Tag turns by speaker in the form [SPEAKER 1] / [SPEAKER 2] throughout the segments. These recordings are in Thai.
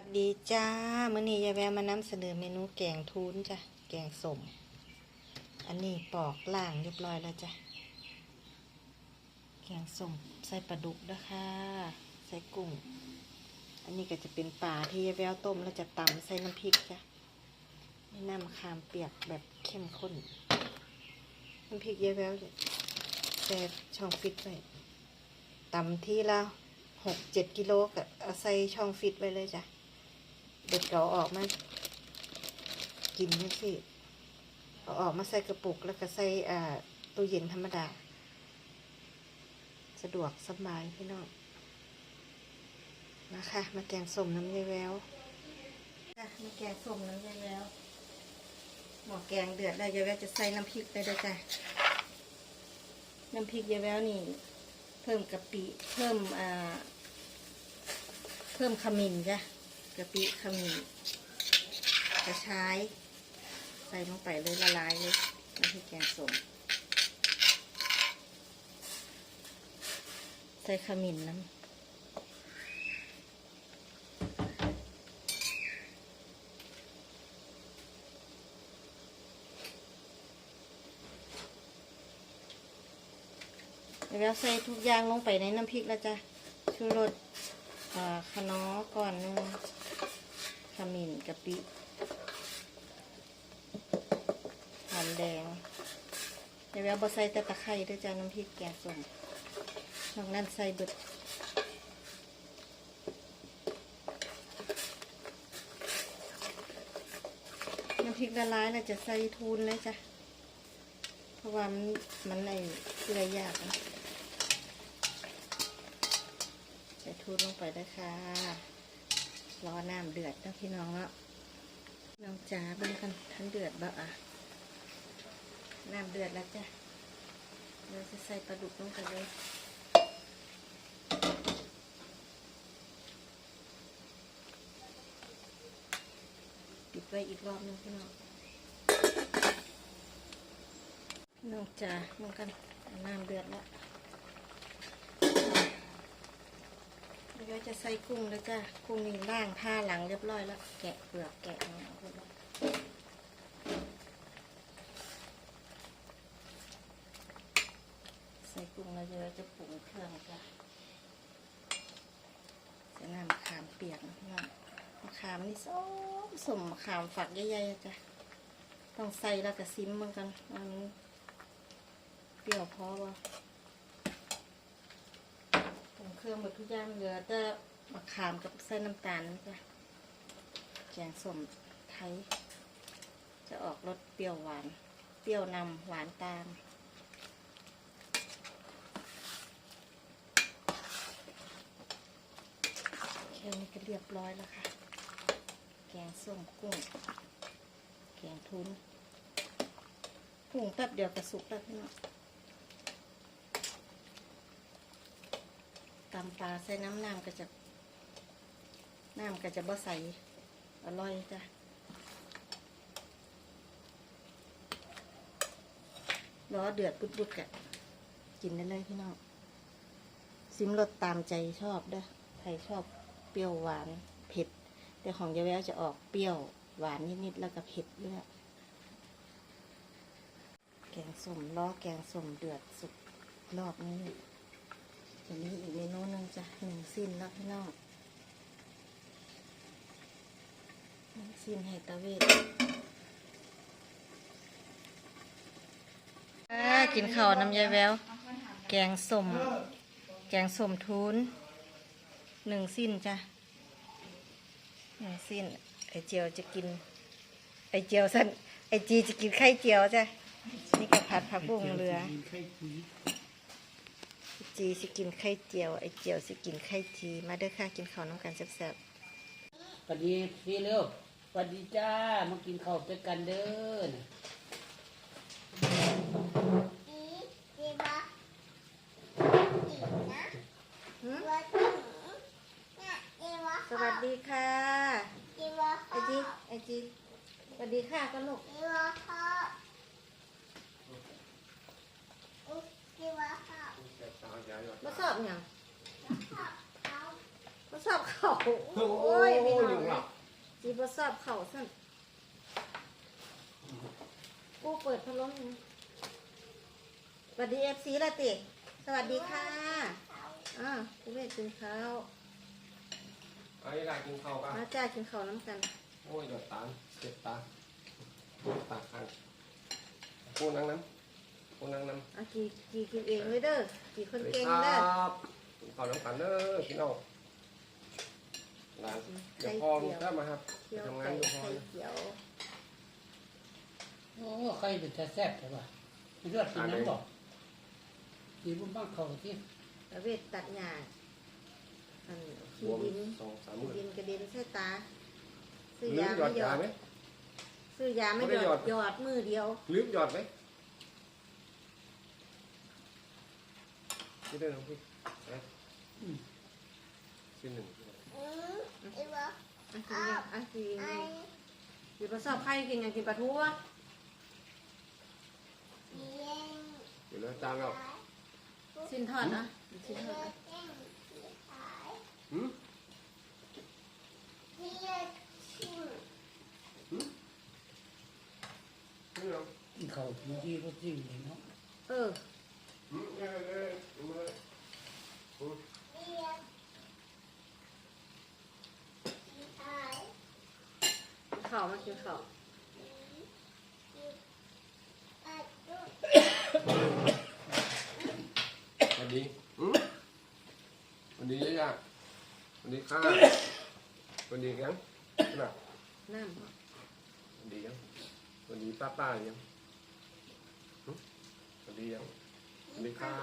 [SPEAKER 1] วัสดีจ้ามื้อนี้ยายแววมานำเสนอเมนูแกงทูนจ้ะ แกงสม อันนี้ปอกล่างเรียบร้อยแล้วจ้ะ แกงสมใส่ปลาดุกนะคะใส่กุ้ง อันนี้ก็จะเป็นปลาที่ยายแววต้มแล้วจะตำใส่น้ำพริกจ้ะนี่น้ำมะขามเปียกแบบเข้มข้น น้ำพริกยายแววแช่ช่องฟิตไว้ตำที่ละหกเจ็ดกิโลก็เอาใส่ช่องฟิตไว้เลยจ้ะ เด็ดเราออกมากินนี่สิเอาออกมาใส่กระปุกแล้วก็ใส่ตู้เย็นธรรมดา สะดวกสบายพี่น้องนะคะมาแกงส้มน้ำยายแววมาแกงส้มน้ำยายแววหม้อแกงเดือดแล้วยายแววจะใส่น้ำพริกไปด้วยจ้ะน้ำพริกยายแววนี่ เพิ่มกะปิเพิ่มอ่าเพิ่มขมิ้นจ้ะ กะปิขมิ้นกระชาย ใส่ลงไปเลยละลายเลยน้ำพริกแกงส้มใส่ขมิ้นน้ำแล้วใส่ทุกอย่างลงไปในน้ำพริกแล้วจ้ะชูรส ขนอก่อนนึงขมิ้นกะปิหอมแดงเดี๋ยวเอาบะใส่แต่ตะไคร้ด้วยจ้าน้ำพริกแกงส้มนอกนั้นใส่เบิดน้ำพริกละลายเราจะใส่ทูนเลยจ้ะ เพราะว่ามันมันในเกลือยากนะใส่ ทูลงไปได้ค่ะ รอน้ำเดือดนะพี่น้องเนาะน้องจ๋าเบิ่งกันทันเดือดบ่อะ น้ำเดือดแล้วจ้ะเราจะใส่ปลาดุกลงไปเลยปิดไว้อีกรอบนึงพี่น้องพี่น้องจ๋าเบิ่งกันน้ำเดือดแล้ว จะใส่กุ้งแล้วจ้ะกุ้งนี่ล่างผ้าหลังเรียบร้อยแล้วแกะเปลือกแกะหนังเรียบร้อยใส่กุ้งแล้วเดี๋ยวเราจะปรุงเครื่องจ้ะใส่น้ำมะขามเปียกนะพี่น้องมะขามนี่ส้มสมมะขามฝักใหญ่ๆจ้ะต้องใส่แล้วก็ซิมเหมือนกันมันเปรี้ยวพอป่ะ รื่องหมดทุกอย่างเหลือแต่มะขามกับเส้นน้ำตาลนะจ้ะแกงส้มไทย จะออกรสเปรี้ยวหวาน เปรี้ยวนำหวานตามแค่นี้ก็เรียบร้อยแล้วค่ะ แกงส้มกุ้ง แกงทุนกุ้งแป๊บเดียวก็สุกแล้วพี่น้อง ตำปลาใส่น้ำน้ำก็จะ น้ำก็จะบ่ใสอร่อยจ้ะรอเดือดปุดๆกะกินได้เลยพี่น้องซิมรสตามใจชอบด้อใครชอบเปรี้ยวหวานเผ็ด แต่ของยาแววจะออกเปรี้ยวหวานนิดๆแล้วก็เผ็ดด้วยแกงส้มล้อแกงส้มเดือดสุกรอบนี้ อันนี้อีกเมนูหนึงจ้ะหนึ่งสิ้นแล้วพี่น้องหนึ่งสิ้นไฮตาเวทอ่ากินข้าวน้ำยายแวว แกงสมแกงสมทูนหนึ่งสิ้นจ้ะหนึ่งสิ้น ไอเจียวจะกิน ไอเจียวสั้นไอจีจะกินไข่เจียวจ้ะนี่ก็ผัดผักบุ้งเรือ จีสิกินไข่เจียวไอเจียวสิกินไข่จีมาเด้อค่ะกินข้าวน้ำกันแซ่บ
[SPEAKER 2] สวัสดีพี่เร็วสวัสดีจ้ามากินข้าวด้วยกันเด้อน่ะ
[SPEAKER 1] ๆหืมสวัสดีค่ะไอจีไอจีสวัสดีค่ะก็ลูก มาสอบหยังมาสอบเขาโอ้ยพี่น้อง
[SPEAKER 3] สอบเข่าสั่นกูเปิดพัดลมอยู่สวัสดีเอฟซีละติ สวัสดีค่ะอ่ากูเวทกินข้าว
[SPEAKER 4] ไอ้ลากินข้าวกัน
[SPEAKER 3] มาจ้ากินข้าวน้ำกัน
[SPEAKER 4] โอ้ยหยดตาเจ็บตาตาข้างปูนั่งน้ำปูนั่งน้ำ
[SPEAKER 3] อะกี่กี่กินเองเลยเด้อกี่คนเก่ง
[SPEAKER 4] ค
[SPEAKER 3] เด้อ
[SPEAKER 4] รับกินข้าวน้ำกันเด้อพี่น้องหลานเดี๋ยวพอมึงก็มาครับ
[SPEAKER 3] เคี่ยว
[SPEAKER 4] ทำงา
[SPEAKER 3] ไก่
[SPEAKER 4] นอยู่พอ
[SPEAKER 3] ไข่เขียว
[SPEAKER 2] โอ้ใครเป็นแต่แซ่บแต่ว่าไม่รอดกินน้ำบอกกินบุ้งบ้างเขาที่
[SPEAKER 3] แล้วเวทตัดหญ้าอัน
[SPEAKER 4] ร
[SPEAKER 3] ขี้
[SPEAKER 4] วม
[SPEAKER 3] ดิน
[SPEAKER 4] สองสามห
[SPEAKER 3] ขี้
[SPEAKER 4] มื่น
[SPEAKER 3] ดินกระเด็นใส่ตา ซื้อ
[SPEAKER 4] ลื
[SPEAKER 3] ยาม
[SPEAKER 4] หยอ
[SPEAKER 3] ไม่
[SPEAKER 4] ด
[SPEAKER 3] หยอยาด
[SPEAKER 4] ไหม
[SPEAKER 3] ซื้อยาไม่
[SPEAKER 4] ไม่
[SPEAKER 3] ห
[SPEAKER 4] ได้
[SPEAKER 3] ย
[SPEAKER 4] หย
[SPEAKER 3] อ
[SPEAKER 4] อ
[SPEAKER 3] ด
[SPEAKER 4] ด
[SPEAKER 3] หยอดมือเดียว
[SPEAKER 4] ลืมหยอดไหม ไม่ได้น้องพี่นะชิ้นหนึ่ง
[SPEAKER 3] อันกินยังอันกินกินปลาสอบไข่กินยังกินปลาทูวะ
[SPEAKER 4] เดี๋ยวเราจานเรา
[SPEAKER 3] สิ้นทอดนะสิ้นทอด
[SPEAKER 4] หืมเขา
[SPEAKER 2] บางทีก็จริงเลยเนาะ
[SPEAKER 3] เออ ข้าวมากินข้าว
[SPEAKER 4] สวัสดีหืมสวัสดียายาสวัสดีค่ะสวัสดียังน่ะ
[SPEAKER 3] น้
[SPEAKER 4] สวัสดียังสวัสดีป้าป้ายังหืมสวัสดียังส วัสดีค่ะ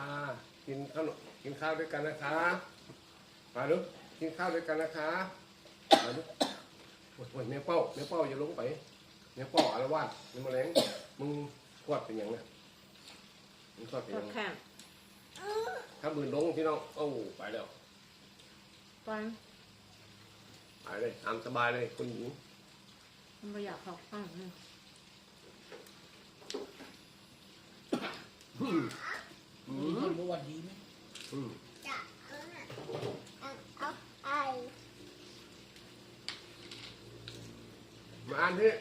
[SPEAKER 4] กินข้าวกินข้าวด้วยกันนะคะ มาดูกินข้าวด้วยกันนะคะมาดูโอ้ยแม่เป้าแม่เป้าอย่าลงไปแม่เป้าอารวาสนี่มาแรงมึงกวดเป็นหยังเนี่ยมึงกวดเป็นำห
[SPEAKER 3] ทอ
[SPEAKER 4] ยั
[SPEAKER 3] ด
[SPEAKER 4] ง
[SPEAKER 3] ข้าง
[SPEAKER 4] ถ้ามือลงพี่น้องโอ้ไปแล้ว
[SPEAKER 3] ปัง
[SPEAKER 4] ไปเลยตามสบายเลยคุณหญิง
[SPEAKER 3] มันไม่อยากเข้าข้างนึง
[SPEAKER 4] อืมอื
[SPEAKER 2] มี
[SPEAKER 4] ม
[SPEAKER 2] คน รู้ว่าดีไหม
[SPEAKER 4] อืมมาอ่านที่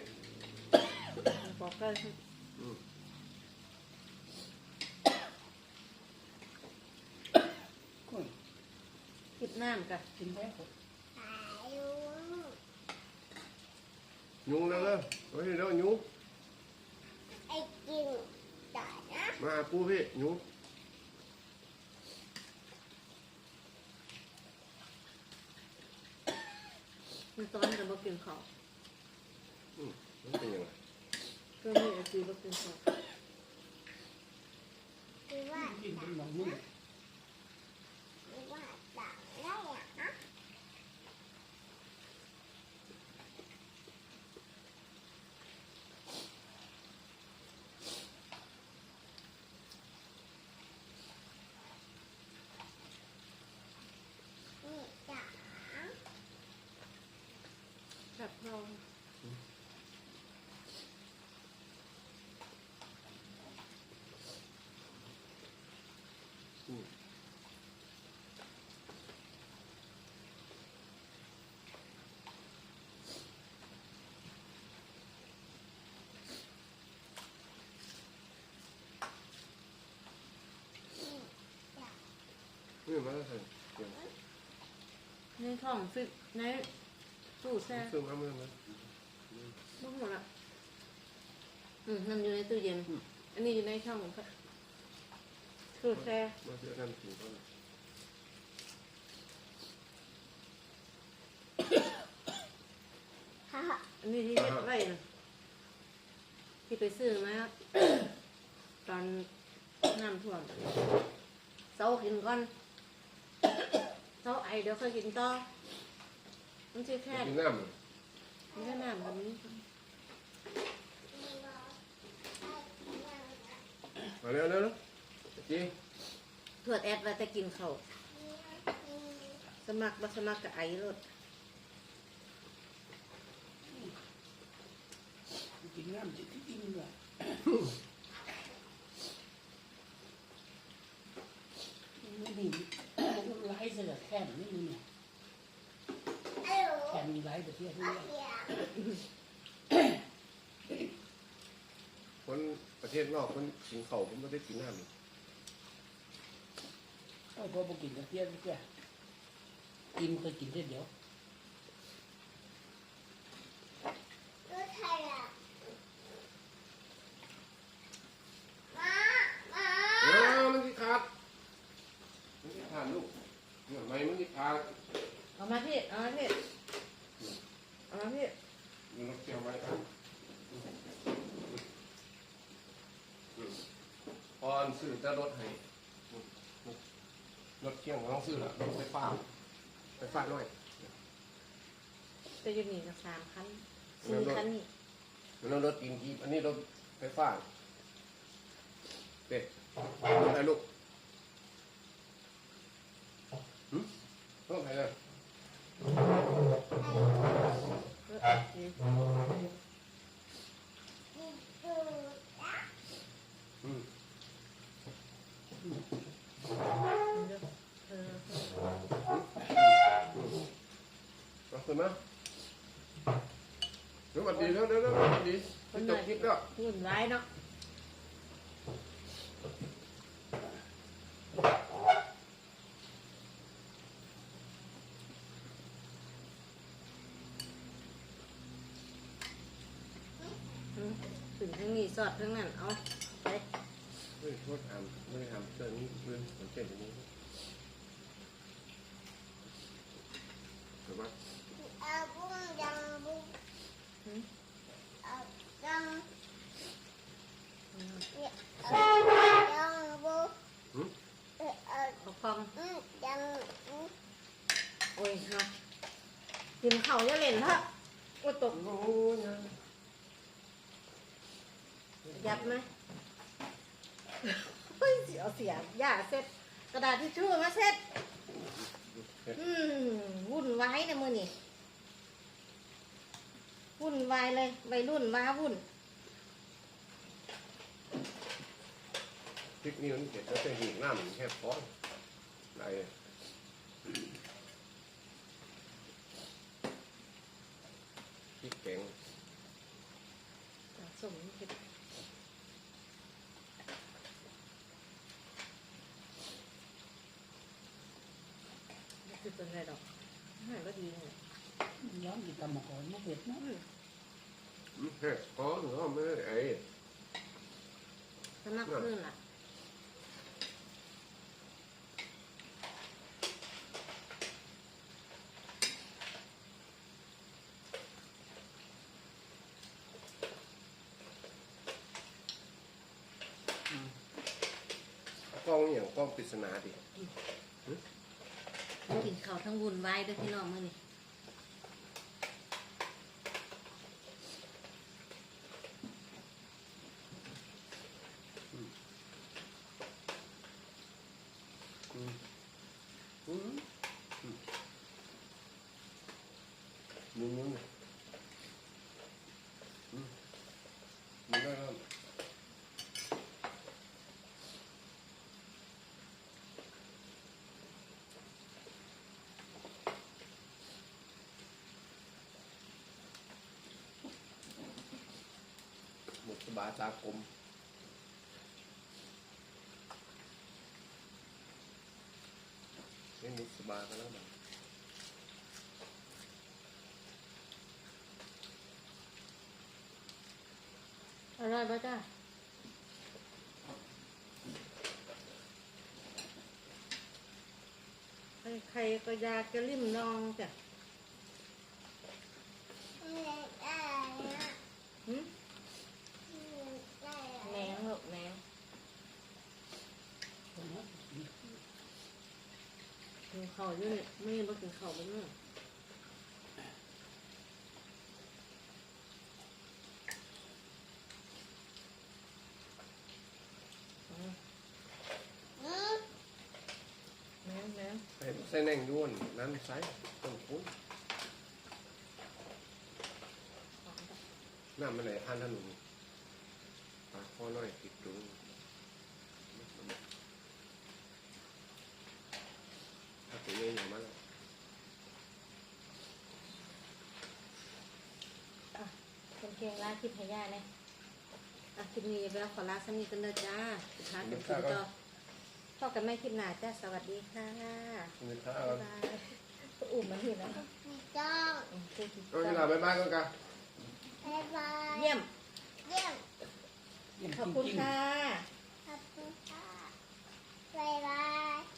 [SPEAKER 3] บอกก็
[SPEAKER 4] อืม
[SPEAKER 2] ก็
[SPEAKER 3] คิดน้ำกัน
[SPEAKER 2] กินได้ก็
[SPEAKER 4] ยุงแล้วเด้อเฮ้ยเด้อยุงมาหาปูพี่ยุง
[SPEAKER 3] มันตอนจะบอกกินข้าว
[SPEAKER 4] อืมมันเป็นยังไง
[SPEAKER 3] ก็มีไอซีบอกกินข้าว
[SPEAKER 2] กินเป็นหนังนุ่ ม
[SPEAKER 3] แบบเรา
[SPEAKER 4] นี่มาแล้วใส่เดี๋ยว
[SPEAKER 3] ในท้องฟิตใน ตู้แช่
[SPEAKER 4] ซื้อมาเมื่อไหร่
[SPEAKER 3] บ้หมดละอืมนั่นอยู่ในตู้เย็น อันนี้อยู่ในช่องค่ะตู้แช่
[SPEAKER 4] มาซื้อกันกินก่อน
[SPEAKER 3] อันนี้ที่เฮ็ดไว้นะที่ไปซื้อมาตอนน้ำท่วมเสากินก่อนเสาไอเดี๋ยวค่อยกินต่อ มันชื่อแค่
[SPEAKER 4] กินน้ำ
[SPEAKER 3] ไม่ใช่น้ำแบบนี้
[SPEAKER 4] มาเร็วเร็วเร็วจี
[SPEAKER 3] ถวดแอดว่าจะกินเขาวสมัครบ่สมัครกับไอรถ
[SPEAKER 2] กินน้ำจะกินเลยไม่ดีมันไล่เสือแค่นี้เนี่ยแค่ มีไล่แต่เสียทุกอย่าง
[SPEAKER 4] คนประเทศนอกคนกินข้าวคนไม่ได้กินน้ำนี่
[SPEAKER 2] เอาพอบ่กินกระเทียมเสียกินก็กินเส้นเดียว
[SPEAKER 5] รถไทยอะมามา
[SPEAKER 4] เออมันที่ขาดมันที่ขาดลูกเนี่ยไม่มันที่ขาด
[SPEAKER 3] เอามาพี่เอามาพี่เอามาพี่
[SPEAKER 4] มันเกี่ยวไว้ครับพอ ซื้อจะรถให้รถเกี่ยงต้องซื้อละรถไฟฟ้าไฟฟ้าน้อย
[SPEAKER 3] จะอยู่นี่นะสามคันสี่คันนี่
[SPEAKER 4] มันรถกินกีบอันนี้รถไฟฟ้าเป็ดอะไรลูกหืมต้องไหนเลย ขึ้นมาเดี๋ยวสวัสดีแล้วเดี๋ยวเดี๋ยวสวัสดีที่จบคลิปแล้ว
[SPEAKER 3] หุ่นไว้เนาะถึงทั้งนี้สอดทั้งนั้น เอาไป
[SPEAKER 4] เฮ้ยโทษทำไม่ได้ทำเรื่อนี้เรื่องมันเป็นอย่างนี้เห็นไหม
[SPEAKER 5] เอาบุ้งยังบุ้ง
[SPEAKER 3] หืม
[SPEAKER 5] เอายัง เอายังบุ้ง
[SPEAKER 4] หืม
[SPEAKER 5] เออเอา
[SPEAKER 3] เอาฟอง
[SPEAKER 5] อืมยังบุ
[SPEAKER 3] โอ้ยเนาะกินเขาจะเล่นเถอะโอ้ตก
[SPEAKER 4] ยั
[SPEAKER 3] บไหมเฮ้ยเสียเสียย่าเซ็ตกระดาษทิชชู่มาเซ็ต
[SPEAKER 4] เฮ็ด
[SPEAKER 3] อืมวุ่นวายนะมือนี่วุ่นวายเลยวัยรุ่นว้าวุ่น
[SPEAKER 4] พริกนี่มันเผ็ดแล้วจะหิวน้ำมันแค่พออะไรพริกแกง
[SPEAKER 3] สมเผ็ดไม่คือเป็นไรดอกอาหารก็ดีเลย
[SPEAKER 2] ย้อนกินตำมะกอกมะเผ็ดเนาะ
[SPEAKER 4] อืมแค่พอหรือว่าไม่ได้ไอ้
[SPEAKER 3] สนับขึ้นล่ะ
[SPEAKER 4] กล้องเนี่ยกล้องปริศนาดิ
[SPEAKER 3] กินข้าวทั้งวุ่นวายด้วยพี่น้องมือนี่
[SPEAKER 4] อืมอืมอืมมึงมึงเนี่ยอืมมึงได้แล้วหมดส บายตากลมไม่มีสบายกันแล้วมั้ง
[SPEAKER 3] อร่อยปะจ้าใครๆก็อยากจะริมลองจ้ะ
[SPEAKER 5] ไม่ได้นะ
[SPEAKER 3] หึ
[SPEAKER 5] ไม่ได้
[SPEAKER 3] แมงหรอกแมง กินข้าวอยู่เนี่ยไม่มากินข้าวบ้างเนอะอืม
[SPEAKER 5] อืม
[SPEAKER 3] แมงแมง
[SPEAKER 4] ใส่ใส่แหน่งด้วนนั้นใส่ต้องคุ้นน้ำมันไหนพันถนนปลาข้อน้อยติดตรงถ้าตัวใหญ่อย่างมาก
[SPEAKER 3] ลาคลิปให้ย่าเนี่ยอะคลิปนี้ยายแววขอลาสามีกันเด้อจ้าสุดท้ายเป็นคลิปต่อพบกันไม่คลิปหน้าจ้าสวัสดีค่ะ
[SPEAKER 4] นี่ข้า
[SPEAKER 3] บ๊ายบายอุ่มมันหิวนะ
[SPEAKER 5] จ้อง
[SPEAKER 3] อืมพูดถึง
[SPEAKER 4] ก็จะลาบ๊ายบายก่อนกัน
[SPEAKER 5] บายบาย
[SPEAKER 3] เยี่ยม
[SPEAKER 5] เยี่ยม
[SPEAKER 2] เยี่ยม
[SPEAKER 3] ขอบคุณ
[SPEAKER 2] จริงๆ
[SPEAKER 3] ค่ะ
[SPEAKER 5] ขอบคุณครับ